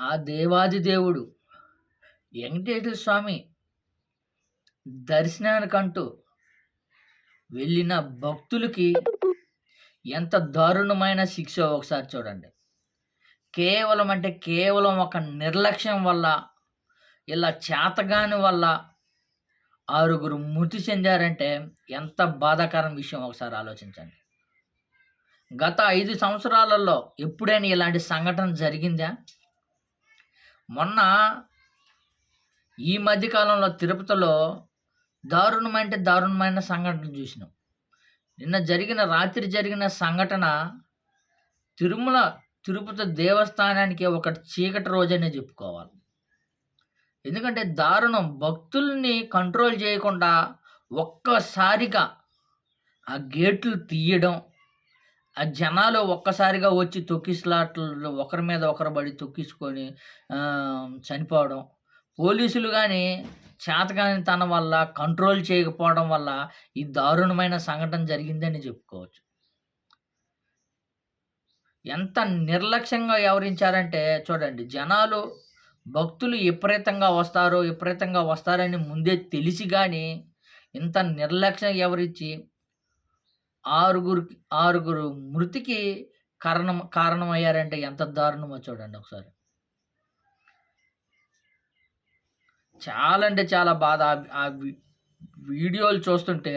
ఆ దేవాది దేవుడు వెంకటేశ్వర స్వామి దర్శనానికంటూ వెళ్ళిన భక్తులకి ఎంత దారుణమైన శిక్ష ఒకసారి చూడండి. కేవలం అంటే కేవలం ఒక నిర్లక్ష్యం వల్ల ఇలా చేతగాని వల్ల ఆరుగురు మృతి చెందారంటే ఎంత బాధాకరం విషయం ఒకసారి ఆలోచించండి. గత ఐదు సంవత్సరాలలో ఎప్పుడైనా ఇలాంటి సంఘటన జరిగిందా? మొన్న ఈ మధ్యకాలంలో తిరుపతిలో దారుణమైన దారుణమైన సంఘటన చూసినాం. నిన్న జరిగిన రాత్రి జరిగిన సంఘటన తిరుమల తిరుపతి దేవస్థానానికి ఒక చీకటి రోజనే చెప్పుకోవాలి. ఎందుకంటే దారుణం భక్తుల్ని కంట్రోల్ చేయకుండా ఒక్కసారిగా ఆ గేట్లు తీయడం ఆ జనాలు ఒక్కసారిగా వచ్చి తొక్కిసలాట్లు ఒకరి మీద ఒకరు పడి తొక్కించుకొని చనిపోవడం. పోలీసులు కానీ చేతకాని తన వల్ల కంట్రోల్ చేయకపోవడం వల్ల ఈ దారుణమైన సంఘటన జరిగిందని చెప్పుకోవచ్చు. ఎంత నిర్లక్ష్యంగా వ్యవహరించారంటే చూడండి జనాలు భక్తులు విపరీతంగా వస్తారు విపరీతంగా వస్తారని ముందే తెలిసి కానీ ఇంత నిర్లక్ష్యం ఎవరిచ్చి ఆరుగురు ఆరుగురు మృతికి కారణం కారణమయ్యారంటే ఎంత దారుణమో చూడండి ఒకసారి. చాలా అంటే చాలా బాధ. ఆ వీడియోలు చూస్తుంటే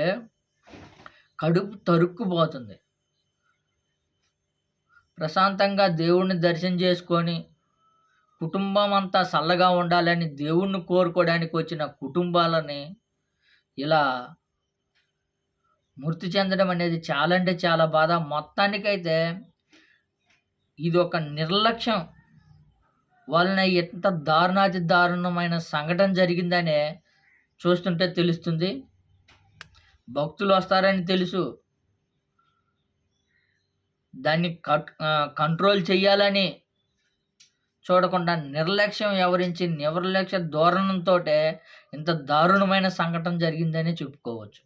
కడుపు తరుక్కుపోతుంది. ప్రశాంతంగా దేవుణ్ణి దర్శనం చేసుకొని కుటుంబం అంతా చల్లగా ఉండాలని దేవుణ్ణి కోరుకోవడానికి వచ్చిన కుటుంబాలని ఇలా మృతి చెందడం అనేది చాలా అంటే చాలా బాధ. మొత్తానికైతే ఇది ఒక నిర్లక్ష్యం వలన ఎంత దారుణాతి దారుణమైన సంఘటన జరిగిందనే చూస్తుంటే తెలుస్తుంది. భక్తులు వస్తారని తెలుసు. దాన్ని కట్ కంట్రోల్ చేయాలని చూడకుండా నిర్లక్ష్యం ఎవరించి నిర్లక్ష్య ధోరణంతో ఇంత దారుణమైన సంఘటన జరిగిందని చెప్పుకోవచ్చు.